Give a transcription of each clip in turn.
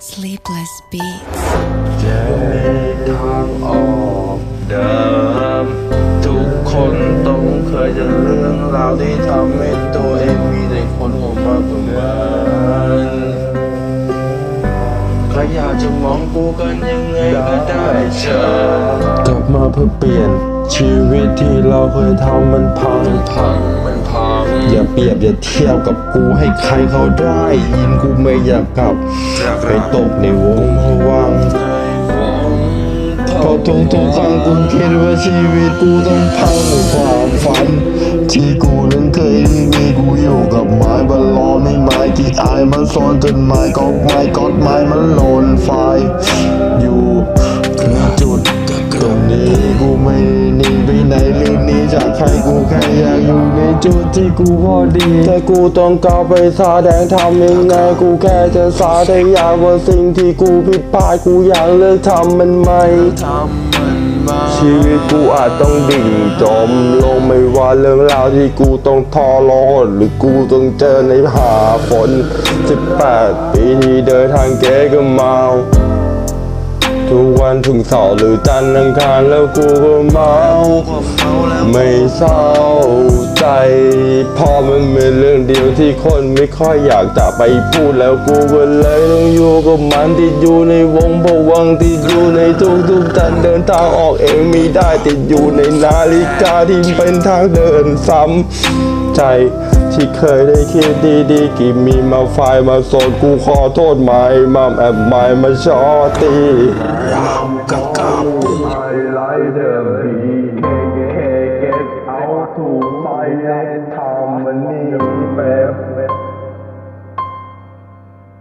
Sleepless beats. จะมีทางออกเดิม ทุกคนต้องเคยเจอเรื่องราวที่ทำให้ตัวเองมีแต่คนผมมากกว่ามันใครอยากจะมองกูกันยังไงก็ได้เชิญกลับมาเพื่อเปลี่ยนชีวิตที่เราเคยทำมันพังพังมันพัง อย่าเปรียบอย่าเทียบกับกูให้ใครเขาได้ ยินกูไม่อยากกลับ ไปตกในวงวังเพราทุกทุกครั้งกูคิดว่าชีวิตกูต้องพังความฝัน ที่กูนั้นเคยมีกูอยู่กับไม้บอลลอนไม่ไม้ที่อายมันซ่อนจนไม้ก็ไม้ก็ไม้มันหล่นไฟอยู่จุดตรงนี้กูไม่ จากใครกูแค่อยากอยู่ในจุดที่กูพอดี แต่กูต้องก้าวไปแสดงทำยังไงกูแค่จะสาแดงอยากว่าสิ่งที่กูผิดพลาดกูอยากเลิกทำมันไหมทำมันมาชีวิตกูอาจต้องดิ่งจมลงไม่ว่าเรื่องราวที่กูต้องทอรอดหรือกูต้องเจอในหาฝน 18 ปีที่เดินทางเก๋ก็เมา ทุกวันถึงเสาร์หรือจันทร์อังคารแล้วกูก็เมาไม่เศร้าใจเพอมันเป็นเรื่องเดียวที่คนไม่ค่อยอยากจะไปพูดแล้วกูก็เลยต้องอยู่กับมันติดอยู่ในวงพวังค์ติดอยู่ในทุกทุกๆทันเดินทางออกเองไม่ได้ติดอยู่ในนาฬิกาที่เป็นทางเดินซ้ำใจ ที่เคยได้คิดดีๆกี่มีมาไฟมาโซนกูขอโทษไม่มัมแอบไม่มาชอตีกับกาปูไฮไลท์เดิมพี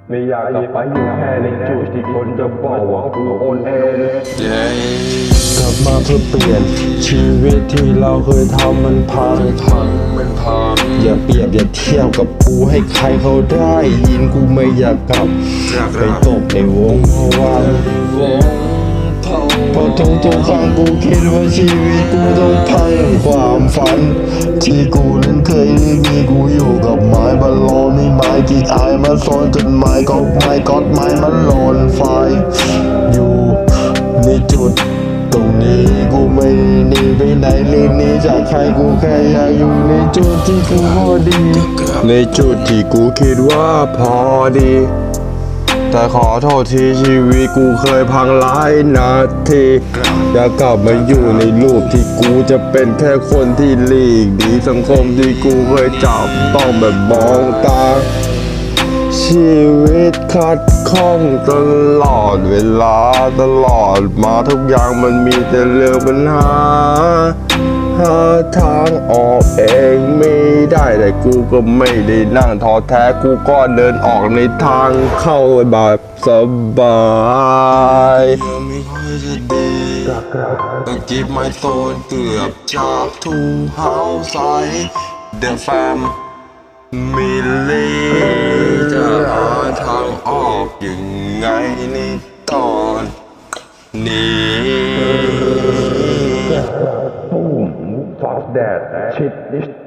ไม่อยากกลับไปอยู่แค่ในจุดที่คนจะบอกว่ากูโอนเองเย้กลับมาเพื่อเปลี่ยน ชีวิตที่เราเคยทำมันพังพังมันพังอย่าเปรียบอย่าเทียบกับกูให้ใครเขาได้ยินกูไม่อยากกลับไปตกในวงพวังค์วง พราะทุกๆครั้งกูคิดว่าชีวิตกูต้องพังความฝัน ที่กูนั้นเคยมีกูอยู่กับไม้บอลลอนไม่ไม้ที่อายมันซ่อนจนไม้ก็ไม้ก็ไม้มันหล่นไฟอยู่ในจุดตรงนี้กูไม่หนีไปไหนหรือหนีจากใครกูแค่อยากอยู่ในจุดที่กูพอดี ในจุดที่กูคิดว่าพอดี แต่ขอโทษทีชีวิตกูเคยพังหลายนาทีอยากกลับมาอยู่ในรูปที่กูจะเป็นแค่คนที่หลีกดีสังคมที่กูเคยจับต้องแบบมองตา ชีวิตคัดข้องตลอดเวลาตลอดมาทุกอย่างมันมีแต่เรื่องปัญหา หาทางออกเองไม่ได้แต่กูก็ไม่ได้นั่งท้อแท้กูก็เดินออกในทางเข้าแบบสบายไม่ค่อยจะดีต้องจีบไม่โซนเกือบจากทูเฮาไซเดอะแฟมมิลลี่จะหาทางออกยังไงในตอนนี้ of that chit